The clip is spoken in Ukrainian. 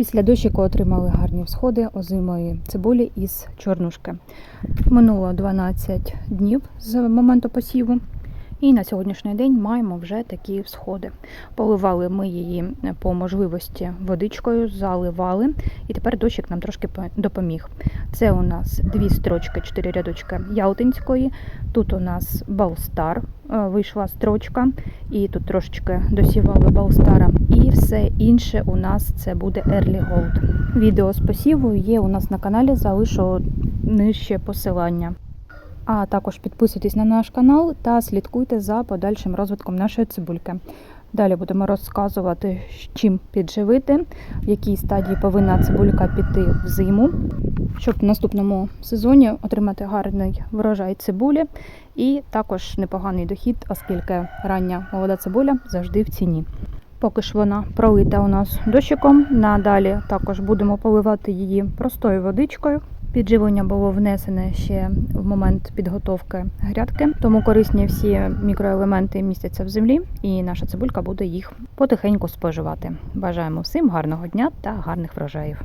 Після дощику отримали гарні всходи озимої цибулі із чорнушки. Минуло 12 днів з моменту посіву. І на сьогоднішній день маємо вже такі всходи. Поливали ми її по можливості водичкою, заливали, і тепер дощик нам трошки допоміг. Це у нас дві строчки, чотири рядочки Ялтинської. Тут у нас Балстар е, вийшла строчка, і тут трошечки досівали Балстара. І все інше у нас це буде Early Gold. Відео з посіву є у нас на каналі, залишу нижче посилання. А також підписуйтесь на наш канал та слідкуйте за подальшим розвитком нашої цибульки. Далі будемо розказувати, чим підживити, в якій стадії повинна цибулька піти в зиму, щоб в наступному сезоні отримати гарний врожай цибулі і також непоганий дохід, оскільки рання молода цибуля завжди в ціні. Поки ж вона пролита у нас дощиком, надалі також будемо поливати її простою водичкою. Підживлення було внесене ще в момент підготовки грядки, тому корисні всі мікроелементи містяться в землі, і наша цибулька буде їх потихеньку споживати. Бажаємо всім гарного дня та гарних врожаїв.